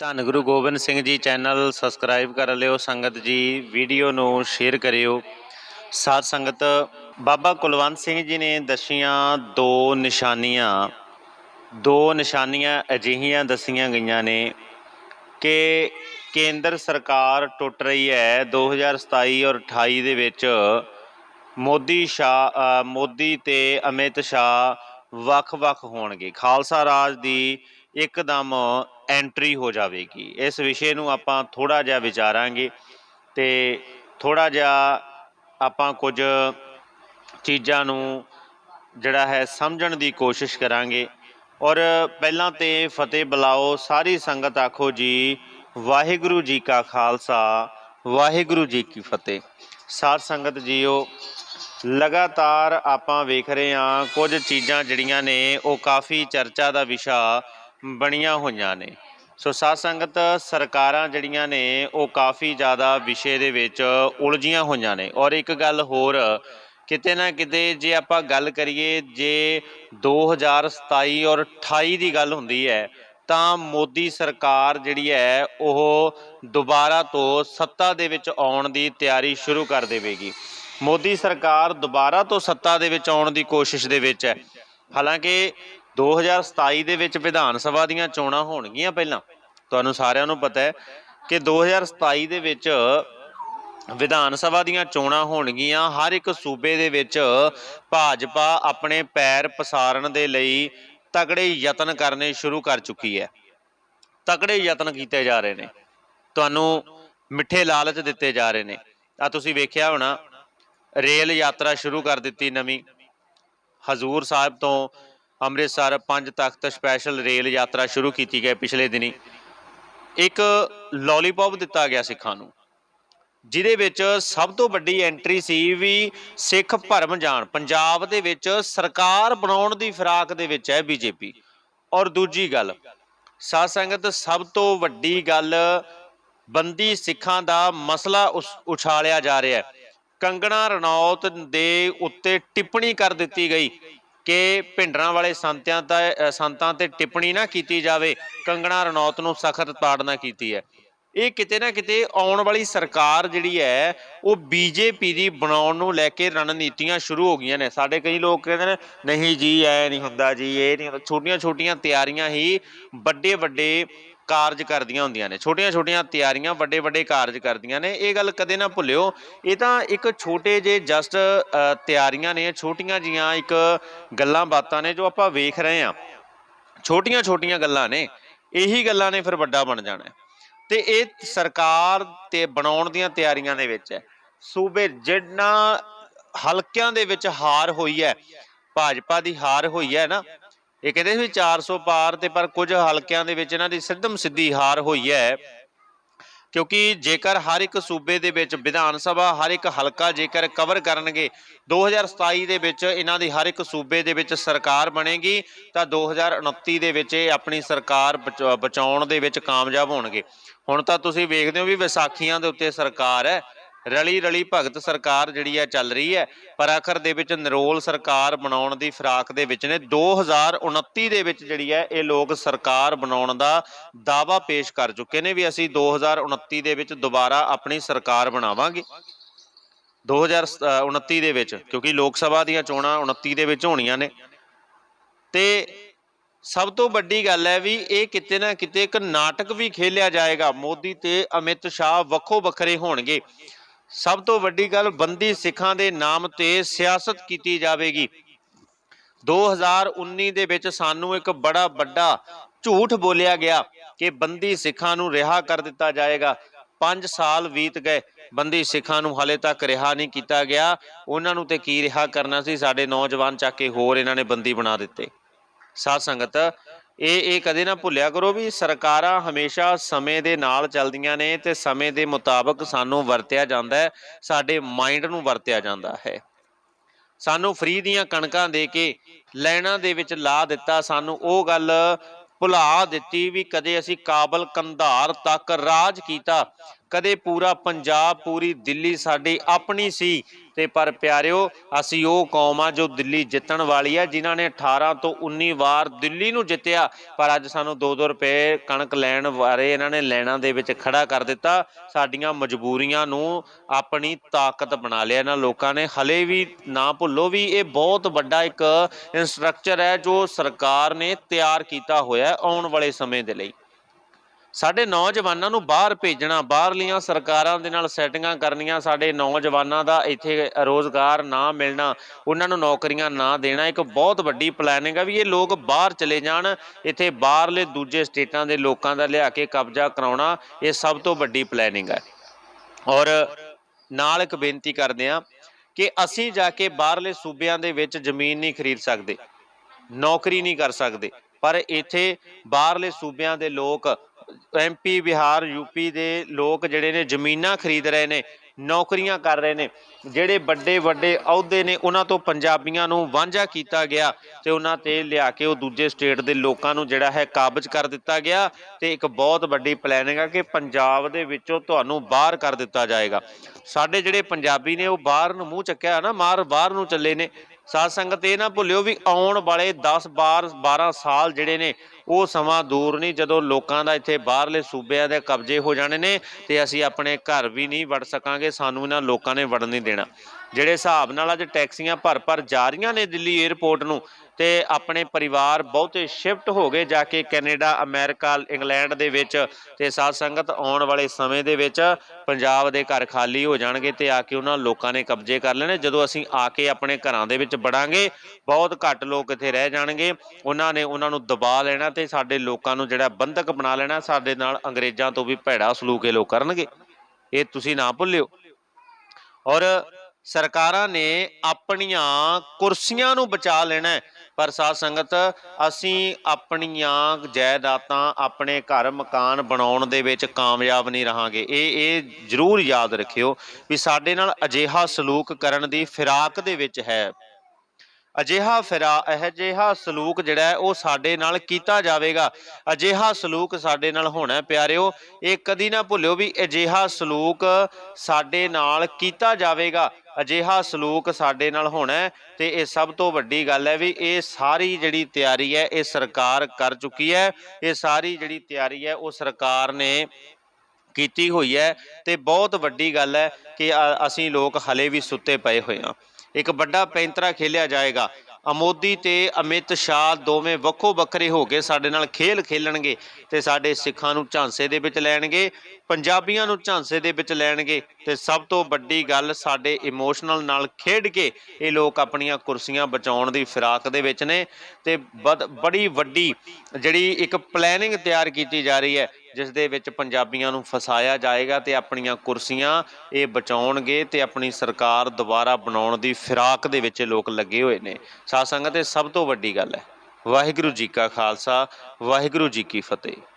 ਧੰਨ Guru Gobind Singh ji channel subscribe ਕਰ ਲਿਓ, ਸੰਗਤ ਜੀ ਵੀਡੀਓ ਨੂੰ ਸ਼ੇਅਰ ਕਰਿਓ। ਸਾਧ ਸੰਗਤ, ਬਾਬਾ ਕੁਲਵੰਤ ਸਿੰਘ ਜੀ ਨੇ ਦਸੀਆਂ ਦੋ ਨਿਸ਼ਾਨੀਆਂ ਦੋ ਨਿਸ਼ਾਨੀਆਂ ਅਜਿਹੀਆਂ ਦਸੀਆਂ ਗਈਆਂ ਨੇ ਕਿ ਕੇਂਦਰ ਸਰਕਾਰ ਟੁੱਟ ਰਹੀ ਹੈ 2027 ਔਰ 28 ਦੇ ਵਿੱਚ। ਮੋਦੀ ਸ਼ਾ ਮੋਦੀ ਤੇ ਅਮਿਤ ਸ਼ਾਹ ਵੱਖ-ਵੱਖ ਹੋਣਗੇ। ਖਾਲਸਾ ਰਾਜ ਦੀ ਇੱਕਦਮ ਐਂਟਰੀ ਹੋ ਜਾਵੇਗੀ। ਇਸ ਵਿਸ਼ੇ ਨੂੰ ਆਪਾਂ ਥੋੜਾ ਜਿਹਾ ਵਿਚਾਰਾਂਗੇ ਤੇ ਥੋੜਾ ਜਿਹਾ ਆਪਾਂ ਕੁਝ ਚੀਜ਼ਾਂ ਨੂੰ ਜਿਹੜਾ ਹੈ ਸਮਝਣ ਦੀ ਕੋਸ਼ਿਸ਼ ਕਰਾਂਗੇ। ਔਰ ਪਹਿਲਾਂ ਤੇ ਫਤਿਹ ਬੁਲਾਓ, ਸਾਰੀ ਸੰਗਤ ਆਖੋ ਜੀ, ਵਾਹਿਗੁਰੂ ਜੀ ਕਾ ਖਾਲਸਾ, ਵਾਹਿਗੁਰੂ ਜੀ ਕੀ ਫਤਿਹ। ਸਾਧ ਸੰਗਤ ਜੀਓ, ਲਗਾਤਾਰ ਆਪਾਂ ਵੇਖ ਰਹੇ ਹਾਂ ਕੁਝ ਚੀਜ਼ਾਂ ਜਿਹੜੀਆਂ ਨੇ ਉਹ ਕਾਫੀ ਚਰਚਾ ਦਾ ਵਿਸ਼ਾ ਬਣੀਆਂ ਹੋਈਆਂ ਨੇ। ਸੋ ਸਾਧ ਸੰਗਤ ਸਰਕਾਰਾਂ ਜਿਹੜੀਆਂ ਨੇ, ਉਹ ਕਾਫੀ ਜ਼ਿਆਦਾ ਵਿਸ਼ੇ ਦੇ ਵਿੱਚ ਉਲਝੀਆਂ ਹੋਈਆਂ ਨੇ। ਔਰ ਇੱਕ ਗੱਲ ਹੋਰ, ਕਿਤੇ ਨਾ ਕਿਤੇ ਜੇ ਆਪਾਂ ਗੱਲ ਕਰੀਏ, ਜੇ 2027 ਔਰ 28 ਦੀ ਗੱਲ ਹੁੰਦੀ ਹੈ, ਤਾਂ ਮੋਦੀ ਸਰਕਾਰ ਜਿਹੜੀ ਹੈ, ਉਹ ਦੁਬਾਰਾ ਤੋਂ ਸੱਤਾ ਦੇ ਵਿੱਚ ਆਉਣ ਦੀ ਤਿਆਰੀ ਸ਼ੁਰੂ ਕਰ ਦੇਵੇਗੀ। ਮੋਦੀ ਸਰਕਾਰ ਦੁਬਾਰਾ ਤੋਂ ਸੱਤਾ ਦੇ ਵਿੱਚ ਆਉਣ ਦੀ ਕੋਸ਼ਿਸ਼ ਦੇ ਵਿੱਚ ਹੈ। ਹਾਲਾਂਕਿ 2027 ਦੇ ਵਿੱਚ ਵਿਧਾਨ ਸਭਾ ਦੀਆਂ ਚੋਣਾਂ ਹੋਣਗੀਆਂ ਪਹਿਲਾਂ। ਤੁਹਾਨੂੰ ਸਾਰਿਆਂ ਨੂੰ ਪਤਾ ਹੈ ਕਿ 2027 ਦੇ ਵਿੱਚ ਵਿਧਾਨ ਸਭਾ ਦੀਆਂ ਚੋਣਾਂ ਹੋਣਗੀਆਂ। ਹਰ ਇੱਕ ਸੂਬੇ ਦੇ ਵਿੱਚ ਭਾਜਪਾ ਆਪਣੇ ਪੈਰ ਪਸਾਰਨ ਦੇ ਲਈ ਤਕੜੇ ਯਤਨ ਕਰਨੇ ਸ਼ੁਰੂ ਕਰ ਚੁੱਕੀ ਹੈ। ਤਕੜੇ ਯਤਨ ਕੀਤੇ ਜਾ ਰਹੇ ਨੇ। ਤੁਹਾਨੂੰ ਮਿੱਠੇ ਲਾਲਚ ਦਿੱਤੇ ਜਾ ਰਹੇ ਨੇ। ਆ ਤੁਸੀਂ ਵੇਖਿਆ ਹੋਣਾ, ਰੇਲ ਯਾਤਰਾ ਸ਼ੁਰੂ ਕਰ ਦਿੱਤੀ ਨਵੀਂ। ਹਜ਼ੂਰ ਸਾਹਿਬ ਤੋਂ ਅੰਮ੍ਰਿਤਸਰ ਪੰਜ ਤਖਤ ਸਪੈਸ਼ਲ ਰੇਲ ਯਾਤਰਾ ਸ਼ੁਰੂ ਕੀਤੀ ਗਈ ਪਿਛਲੇ ਦਿਨੀ। ਇੱਕ ਲੋਲੀਪੌਪ ਦਿੱਤਾ ਗਿਆ ਸਿੱਖਾਂ ਨੂੰ, ਜਿਹਦੇ ਵਿੱਚ ਸਭ ਤੋਂ ਵੱਡੀ ਐਂਟਰੀ ਸੀ ਵੀ ਸਿੱਖ ਭਰਮ ਜਾਣ ਪੰਜਾਬ ਦੇ ਵਿੱਚ ਸਰਕਾਰ ਬਣਾਉਣ ਦੀ ਫਿਰਾਕ ਦੇ ਵਿੱਚ ਹੈ ਬੀਜੇਪੀ ਔਰ ਦੂਜੀ ਗੱਲ, ਸਾਧ ਸੰਗਤ ਸਭ ਤੋਂ ਵੱਡੀ ਗੱਲ, ਬੰਦੀ ਸਿੱਖਾਂ ਦਾ ਮਸਲਾ ਉਸ- ਉਛਾਲਿਆ ਜਾ ਰਿਹਾ ਹੈ। ਕੰਗਣਾ ਰਣੌਤ ਦੇ ਉੱਤੇ ਟਿੱਪਣੀ ਕਰ ਦਿੱਤੀ ਗਈ। ਕਿ ਭਿੰਡਰਾਂ ਵਾਲੇ ਸੰਤਾਂ ਦਾ ਸੰਤਾਂ ਤੇ ਟਿੱਪਣੀ ਨਾ ਕੀਤੀ ਜਾਵੇ, ਕੰਗਣਾ ਰਣੌਤ ਨੂੰ ਸਖਤ ਤਾੜਨਾ ਕੀਤੀ ਹੈ। ਇਹ ਕਿਤੇ ਨਾ ਕਿਤੇ ਆਉਣ ਵਾਲੀ ਸਰਕਾਰ ਜਿਹੜੀ ਹੈ, ਉਹ ਬੀਜੇਪੀ ਦੀ ਬਣਾਉਣ ਨੂੰ ਲੈ ਕੇ ਰਣਨੀਤੀਆਂ ਸ਼ੁਰੂ ਹੋ ਗਈਆਂ ਨੇ। ਸਾਡੇ ਕਈ ਲੋਕ ਕਹਿੰਦੇ ਨੇ, ਨਹੀਂ ਜੀ, ਐ ਨਹੀਂ ਹੁੰਦਾ ਜੀ, ਇਹ ਨਹੀਂ ਹੁੰਦਾ। ਛੋਟੀਆਂ ਛੋਟੀਆਂ ਤਿਆਰੀਆਂ ਹੀ ਵੱਡੇ ਵੱਡੇ ਕਾਰਜ ਕਰਦੀਆਂ ਹੁੰਦੀਆਂ ਨੇ। ਛੋਟੀਆਂ ਛੋਟੀਆਂ ਤਿਆਰੀਆਂ ਵੱਡੇ ਵੱਡੇ ਕਾਰਜ ਕਰਦੀਆਂ ਨੇ। ਇਹ ਗੱਲ ਕਦੇ ਨਾ ਭੁੱਲਿਓ। ਇਹ ਤਾਂ ਇੱਕ ਛੋਟੇ ਜੇ ਜਸਟ ਤਿਆਰੀਆਂ ਨੇ, ਛੋਟੀਆਂ ਜੀਆਂ ਇੱਕ ਗੱਲਾਂ ਬਾਤਾਂ ਨੇ ਜੋ ਆਪਾਂ ਵੇਖ ਰਹੇ ਹਾਂ। ਛੋਟੀਆਂ ਛੋਟੀਆਂ ਗੱਲਾਂ ਨੇ। ਇਹੀ ਗੱਲਾਂ ਨੇ ਫਿਰ ਵੱਡਾ ਬਣ ਜਾਣਾ। ਤੇ ਇਹ ਸਰਕਾਰ ਤੇ ਬਣਾਉਣ ਦੀਆਂ ਤਿਆਰੀਆਂ ਦੇ ਵਿੱਚ ਹੈ। ਸੂਬੇ ਜਿੰਨਾ ਹਲਕਿਆਂ ਦੇ ਵਿੱਚ ਹਾਰ ਹੋਈ ਹੈ, ਭਾਜਪਾ ਦੀ ਹਾਰ ਹੋਈ ਹੈ ਨਾ ਇਹ ਕਹਿੰਦੇ ਵੀ 400 ਪਾਰ ਤੇ ਪਰ ਕੁਝ ਹਲਕਿਆਂ ਦੇ ਵਿੱਚ ਇਹਨਾਂ ਦੀ ਸਿੱਧਮ ਸਿੱਧੀ ਹਾਰ ਹੋਈ ਹੈ। ਕਿਉਂਕਿ ਜੇਕਰ ਹਰ ਇੱਕ ਸੂਬੇ ਦੇ ਵਿੱਚ ਵਿਧਾਨ ਸਭਾ, ਹਰ ਇੱਕ ਹਲਕਾ ਜੇਕਰ ਕਵਰ ਕਰਨਗੇ 2027 ਦੇ ਵਿੱਚ ਇਹਨਾਂ ਦੀ ਹਰ ਇੱਕ ਸੂਬੇ ਦੇ ਵਿੱਚ ਸਰਕਾਰ ਬਣੇਗੀ, ਤਾਂ 2029 ਦੇ ਵਿੱਚ ਇਹ ਆਪਣੀ ਸਰਕਾਰ ਬਚਾ- ਬਚਾਉਣ ਦੇ ਵਿੱਚ ਕਾਮਯਾਬ ਹੋਣਗੇ। ਹੁਣ ਤਾਂ ਤੁਸੀਂ ਵੇਖਦੇ ਹੋ ਵੀ ਵਿਸਾਖੀਆਂ ਦੇ ਉੱਤੇ ਸਰਕਾਰ ਹੈ। ਰਲੀ ਰਲੀ ਭਗਤ ਸਰਕਾਰ ਜਿਹੜੀ ਹੈ ਚੱਲ ਰਹੀ ਹੈ, ਪਰ ਆਖਰ ਦੇ ਵਿੱਚ ਨਿਰੋਲ ਸਰਕਾਰ ਬਣਾਉਣ ਦੀ ਫਿਰਾਕ ਦੇ ਵਿੱਚ ਨੇ। 2029 ਦੇ ਵਿੱਚ ਜਿਹੜੀ ਹੈ, ਇਹ ਲੋਕ ਸਰਕਾਰ ਬਣਾਉਣ ਦਾ ਦਾਵਾ ਪੇਸ਼ ਕਰ ਚੁੱਕੇ ਨੇ ਵੀ ਅਸੀਂ 2029 ਦੇ ਵਿੱਚ ਦੁਬਾਰਾ ਆਪਣੀ ਸਰਕਾਰ ਬਣਾਵਾਂਗੇ। 2029 ਦੇ ਵਿੱਚ, ਕਿਉਂਕਿ ਲੋਕ ਸਭਾ ਦੀਆਂ ਚੋਣਾਂ 29 ਦੇ ਵਿੱਚ ਹੋਣੀਆਂ ਨੇ। ਤੇ ਸਭ ਤੋਂ ਵੱਡੀ ਗੱਲ ਹੈ ਵੀ ਇਹ ਕਿਤੇ ਨਾ ਕਿਤੇ ਇੱਕ ਨਾਟਕ ਵੀ ਖੇਲਿਆ ਜਾਏਗਾ। ਮੋਦੀ ਤੇ ਅਮਿਤ ਸ਼ਾਹ ਵੱਖੋ ਵੱਖਰੇ ਹੋਣਗੇ। ਸਭ ਤੋਂ ਵੱਡੀ ਗੱਲ ਬੰਦੀ ਸਿੱਖਾਂ ਦੇ ਨਾਮ ਤੇ ਸਿਆਸਤ ਕੀਤੀ ਜਾਵੇਗੀ। 2019 ਦੇ ਵਿੱਚ ਸਾਨੂੰ ਇੱਕ ਬੜਾ ਵੱਡਾ ਝੂਠ ਬੋਲਿਆ ਗਿਆ ਕਿ ਬੰਦੀ ਸਿੱਖਾਂ ਨੂੰ ਰਿਹਾ ਕਰ ਦਿੱਤਾ ਜਾਏਗਾ। 5 ਸਾਲ ਬੀਤ ਗਏ, ਬੰਦੀ ਸਿੱਖਾਂ ਨੂੰ ਹਾਲੇ ਤੱਕ ਰਿਹਾ ਨਹੀਂ ਕੀਤਾ ਗਿਆ। ਉਹਨਾਂ ਨੂੰ ਤੇ ਕੀ ਰਿਹਾ ਕਰਨਾ ਸੀ? ਸਾਡੇ ਨੌਜਵਾਨ ਚੱਕ ਕੇ ਹੋਰ ਇਹਨਾਂ ਨੇ ਬੰਦੀ ਬਣਾ ਦਿੱਤੇ। ਸਾਧ ਸੰਗਤ ਇਹ ਇਹ ਕਦੇ ਨਾ ਭੁੱਲਿਆ ਕਰੋ ਵੀ ਸਰਕਾਰਾਂ ਹਮੇਸ਼ਾ ਸਮੇਂ ਦੇ ਨਾਲ ਚੱਲਦੀਆਂ ਨੇ ਤੇ ਸਮੇਂ ਦੇ ਮੁਤਾਬਕ ਸਾਨੂੰ ਵਰਤਿਆ ਜਾਂਦਾ ਹੈ, ਸਾਡੇ ਮਾਈਂਡ ਨੂੰ ਵਰਤਿਆ ਜਾਂਦਾ ਹੈ। ਸਾਨੂੰ ਫ੍ਰੀ ਦੀਆਂ ਕਣਕਾਂ ਦੇ ਕੇ ਲੈਣਾ ਦੇ ਵਿੱਚ ਲਾ ਦਿੱਤਾ, ਸਾਨੂੰ ਉਹ ਗੱਲ ਭੁਲਾ ਦਿੱਤੀ ਵੀ ਕਦੇ ਅਸੀਂ ਕਾਬਲ ਕੰਧਾਰ ਤੱਕ ਰਾਜ ਕੀਤਾ ਕਦੇ ਪੂਰਾ ਪੰਜਾਬ, ਪੂਰੀ ਦਿੱਲੀ ਸਾਡੀ ਆਪਣੀ ਸੀ। ਤੇ ਪਰ ਪਿਆਰਿਓ, ਅਸੀਂ ਉਹ ਕੌਮ ਆ ਜੋ ਦਿੱਲੀ ਜਿੱਤਣ ਵਾਲੀ ਆ, ਜਿਨ੍ਹਾਂ ਨੇ 18 ਤੋਂ 19 ਵਾਰ ਦਿੱਲੀ ਨੂੰ ਜਿੱਤਿਆ। ਪਰ ਅੱਜ ਸਾਨੂੰ 2-2 ਰੁਪਏ ਕਣਕ ਲੈਣ ਬਾਰੇ ਇਹਨਾਂ ਨੇ ਲੈਣਾ ਦੇ ਵਿੱਚ ਖੜਾ ਕਰ ਦਿੱਤਾ। ਸਾਡੀਆਂ ਮਜਬੂਰੀਆਂ ਨੂੰ ਆਪਣੀ ਤਾਕਤ ਬਣਾ ਲਿਆ ਇਹਨਾਂ ਲੋਕਾਂ ਨੇ। ਹਲੇ ਵੀ ਨਾ ਭੁੱਲੋ ਵੀ ਇਹ ਬਹੁਤ ਵੱਡਾ ਇੱਕ ਇਨਸਟਰਕਚਰ ਹੈ ਜੋ ਸਰਕਾਰ ਨੇ ਤਿਆਰ ਕੀਤਾ ਹੋਇਆ ਆਉਣ ਵਾਲੇ ਸਮੇਂ ਦੇ ਲਈ। ਸਾਡੇ ਨੌਜਵਾਨਾਂ ਨੂੰ ਬਾਹਰ ਭੇਜਣਾ, ਬਾਹਰਲੀਆਂ ਸਰਕਾਰਾਂ ਦੇ ਨਾਲ ਸੈਟਿੰਗਾਂ ਕਰਨੀਆਂ, ਸਾਡੇ ਨੌਜਵਾਨਾਂ ਦਾ ਇੱਥੇ ਰੋਜ਼ਗਾਰ ਨਾ ਮਿਲਣਾ, ਉਹਨਾਂ ਨੂੰ ਨੌਕਰੀਆਂ ਨਾ ਦੇਣਾ, ਇੱਕ ਬਹੁਤ ਵੱਡੀ ਪਲੈਨਿੰਗ ਆ ਵੀ ਇਹ ਲੋਕ ਬਾਹਰ ਚਲੇ ਜਾਣ, ਇੱਥੇ ਬਾਹਰਲੇ ਦੂਜੇ ਸਟੇਟਾਂ ਦੇ ਲੋਕਾਂ ਦਾ ਲਿਆ ਕੇ ਕਬਜ਼ਾ ਕਰਾਉਣਾ, ਇਹ ਸਭ ਤੋਂ ਵੱਡੀ ਪਲੈਨਿੰਗ ਹੈ ਔਰ ਨਾਲ ਇੱਕ ਬੇਨਤੀ ਕਰਦੇ ਹਾਂ ਕਿ ਅਸੀਂ ਜਾ ਕੇ ਬਾਹਰਲੇ ਸੂਬਿਆਂ ਦੇ ਵਿੱਚ ਜ਼ਮੀਨ ਨਹੀਂ ਖਰੀਦ ਸਕਦੇ, ਨੌਕਰੀ ਨਹੀਂ ਕਰ ਸਕਦੇ, ਪਰ ਇੱਥੇ ਬਾਹਰਲੇ ਸੂਬਿਆਂ ਦੇ ਲੋਕ ਐਮਪੀ ਬਿਹਾਰ ਯੂਪੀ ਦੇ ਲੋਕ ਜਿਹੜੇ ਨੇ ਜ਼ਮੀਨਾਂ ਖਰੀਦ ਰਹੇ ਨੇ, ਨੌਕਰੀਆਂ ਕਰ ਰਹੇ ਨੇ, ਜਿਹੜੇ ਵੱਡੇ ਵੱਡੇ ਅਹੁਦੇ ਨੇ, ਉਹਨਾਂ ਤੋਂ ਪੰਜਾਬੀਆਂ ਨੂੰ ਵਾਂਝਾ ਕੀਤਾ ਗਿਆ ਤੇ ਉਹਨਾਂ ਤੇ ਲਿਆ ਕੇ ਉਹ ਦੂਜੇ ਸਟੇਟ ਦੇ ਲੋਕਾਂ ਨੂੰ ਜਿਹੜਾ ਹੈ ਕਾਬਜ਼ ਕਰ ਦਿੱਤਾ ਗਿਆ ਤੇ ਇੱਕ ਬਹੁਤ ਵੱਡੀ ਪਲੈਨਿੰਗ ਆ ਕਿ ਪੰਜਾਬ ਦੇ ਵਿੱਚੋਂ ਤੁਹਾਨੂੰ ਬਾਹਰ ਕਰ ਦਿੱਤਾ ਜਾਏਗਾ। ਸਾਡੇ ਜਿਹੜੇ ਪੰਜਾਬੀ ਨੇ ਉਹ ਬਾਹਰ ਨੂੰ ਮੂੰਹ ਚੱਕਿਆ ਨਾ ਮਾਰ ਬਾਹਰ ਨੂੰ ਚੱਲੇ ਨੇ ਸਾਧ ਸੰਗਤ ਇਹ ਨਾ ਭੁੱਲਿਓ ਵੀ ਆਉਣ ਵਾਲੇ 10 12 12 ਸਾਲ ਜਿਹੜੇ ਨੇ, ਉਹ ਸਮਾਂ ਦੂਰ ਨਹੀਂ ਜਦੋਂ ਲੋਕਾਂ ਦਾ ਇੱਥੇ ਬਾਹਰਲੇ ਸੂਬਿਆਂ ਦੇ ਕਬਜ਼ੇ ਹੋ ਜਾਣੇ ਨੇ ਤੇ ਅਸੀਂ ਆਪਣੇ ਘਰ ਵੀ ਨਹੀਂ ਵੜ ਸਕਾਂਗੇ, ਸਾਨੂੰ ਇਹਨਾਂ ਲੋਕਾਂ ਨੇ ਵੜਨ ਨਹੀਂ ਦੇਣਾ। ਜਿਹੜੇ ਹਿਸਾਬ ਨਾਲ ਅੱਜ ਟੈਕਸੀਆਂ ਭਰ ਭਰ ਜਾ ਰਹੀਆਂ ਨੇ ਦਿੱਲੀ 에ਅਰਪੋਰਟ ਨੂੰ ਤੇ ਆਪਣੇ ਪਰਿਵਾਰ ਬਹੁਤੇ ਸ਼ਿਫਟ ਹੋ ਗਏ ਜਾ ਕੇ ਕੈਨੇਡਾ, ਅਮਰੀਕਾ, ਇੰਗਲੈਂਡ ਦੇ ਵਿੱਚ ਤੇ ਸਾਧ ਸੰਗਤ ਆਉਣ ਵਾਲੇ ਸਮੇਂ ਦੇ ਵਿੱਚ ਪੰਜਾਬ ਦੇ ਘਰ ਖਾਲੀ ਹੋ ਜਾਣਗੇ ਤੇ ਆ ਕੇ ਉਹਨਾਂ ਲੋਕਾਂ ਨੇ ਕਬਜ਼ੇ ਕਰ ਲੈਣੇ। ਜਦੋਂ ਅਸੀਂ ਆ ਕੇ ਆਪਣੇ ਘਰਾਂ ਦੇ ਵਿੱਚ ਵੜਾਂਗੇ, ਬਹੁਤ ਘੱਟ ਲੋਕ ਇੱਥੇ ਰਹਿ ਜਾਣਗੇ। ਉਹਨਾਂ ਨੇ ਉਹਨਾਂ ਨੂੰ ਦਬਾ ਲੈਣਾ ਤੇ ਸਾਡੇ ਲੋਕਾਂ ਨੂੰ ਜਿਹੜਾ ਬੰਧਕ ਬਣਾ ਲੈਣਾ, ਸਾਡੇ ਨਾਲ ਅੰਗਰੇਜ਼ਾਂ ਤੋਂ ਵੀ ਭੈੜਾ ਸਲੂਕ ਇਹ ਲੋਕ ਕਰਨਗੇ। ਇਹ ਤੁਸੀਂ ਨਾ ਭੁੱਲਿਓ। ਔਰ ਸਰਕਾਰਾਂ ਨੇ ਆਪਣੀਆਂ ਕੁਰਸੀਆਂ ਨੂੰ ਬਚਾ ਲੈਣਾ ਪਰ ਸਾਧ ਸੰਗਤ, ਅਸੀਂ ਆਪਣੀਆਂ ਜਾਇਦਾਦਾਂ ਆਪਣੇ ਘਰ ਮਕਾਨ ਬਣਾਉਣ ਦੇ ਵਿੱਚ ਕਾਮਯਾਬ ਨਹੀਂ ਰਹਾਂਗੇ। ਇਹ ਇਹ ਜ਼ਰੂਰ ਯਾਦ ਰੱਖਿਓ ਵੀ ਸਾਡੇ ਨਾਲ ਅਜਿਹਾ ਸਲੂਕ ਕਰਨ ਦੀ ਫਿਰਾਕ ਦੇ ਵਿੱਚ ਹੈ। ਅਜਿਹਾ ਫਿਰਾ, ਅਜਿਹਾ ਸਲੂਕ ਜਿਹੜਾ ਉਹ ਸਾਡੇ ਨਾਲ ਕੀਤਾ ਜਾਵੇਗਾ। ਅਜਿਹਾ ਸਲੂਕ ਸਾਡੇ ਨਾਲ ਹੋਣਾ ਪਿਆਰਿਓ। ਇਹ ਕਦੀ ਨਾ ਭੁੱਲਿਓ ਵੀ ਅਜਿਹਾ ਸਲੂਕ ਸਾਡੇ ਨਾਲ ਕੀਤਾ ਜਾਵੇਗਾ। ਅਜਿਹਾ ਸਲੂਕ ਸਾਡੇ ਨਾਲ ਹੋਣਾ ਹੈ ਤੇ ਇਹ ਸਭ ਤੋਂ ਵੱਡੀ ਗੱਲ ਹੈ ਵੀ ਇਹ ਸਾਰੀ ਜਿਹੜੀ ਤਿਆਰੀ ਹੈ, ਇਹ ਸਰਕਾਰ ਕਰ ਚੁੱਕੀ ਹੈ। ਇਹ ਸਾਰੀ ਜਿਹੜੀ ਤਿਆਰੀ ਹੈ, ਉਹ ਸਰਕਾਰ ਨੇ ਕੀਤੀ ਹੋਈ ਹੈ ਤੇ ਬਹੁਤ ਵੱਡੀ ਗੱਲ ਹੈ ਕਿ ਅਸੀਂ ਲੋਕ ਹਲੇ ਵੀ ਸੁੱਤੇ ਪਏ ਹੋਏ ਹਾਂ। ਇੱਕ ਵੱਡਾ ਪੈਂਤਰਾ ਖੇਲਿਆ ਜਾਏਗਾ। ਅਮੋਦੀ ਤੇ ਅਮਿਤ ਸ਼ਾਹ ਦੋਵੇਂ ਵੱਖੋ ਵੱਖਰੇ ਹੋ ਕੇ ਸਾਡੇ ਨਾਲ ਖੇਲ ਖੇਲਣਗੇ ਤੇ ਸਾਡੇ ਸਿੱਖਾਂ ਨੂੰ ਝਾਂਸੇ ਦੇ ਵਿੱਚ ਲੈਣਗੇ, ਪੰਜਾਬੀਆਂ ਨੂੰ ਝਾਂਸੇ ਦੇ ਵਿੱਚ ਲੈਣਗੇ। ਤੇ ਸਭ ਤੋਂ ਵੱਡੀ ਗੱਲ ਸਾਡੇ ਇਮੋਸ਼ਨਲ ਨਾਲ ਖੇਡ ਕੇ ਇਹ ਲੋਕ ਆਪਣੀਆਂ ਕੁਰਸੀਆਂ ਬਚਾਉਣ ਦੀ ਫਿਰਾਕ ਦੇ ਵਿੱਚ ਨੇ ਤੇ ਬਦ- ਬੜੀ ਵੱਡੀ ਜਿਹੜੀ ਇੱਕ ਪਲੈਨਿੰਗ ਤਿਆਰ ਕੀਤੀ ਜਾ ਰਹੀ ਹੈ, ਜਿਸ ਦੇ ਵਿੱਚ ਪੰਜਾਬੀਆਂ ਨੂੰ ਫਸਾਇਆ ਜਾਏਗਾ ਤੇ ਆਪਣੀਆਂ ਕੁਰਸੀਆਂ ਇਹ ਬਚਾਉਣਗੇ ਤੇ ਆਪਣੀ ਸਰਕਾਰ ਦੁਬਾਰਾ ਬਣਾਉਣ ਦੀ ਫਿਰਾਕ ਦੇ ਵਿੱਚ ਇਹ ਲੋਕ ਲੱਗੇ ਹੋਏ ਨੇ। ਸਾਧ ਸੰਗਤ, ਇਹ ਸਭ ਤੋਂ ਵੱਡੀ ਗੱਲ ਹੈ। ਵਾਹਿਗੁਰੂ ਜੀ ਕਾ ਖਾਲਸਾ, ਵਾਹਿਗੁਰੂ ਜੀ ਕੀ ਫਤਿਹ।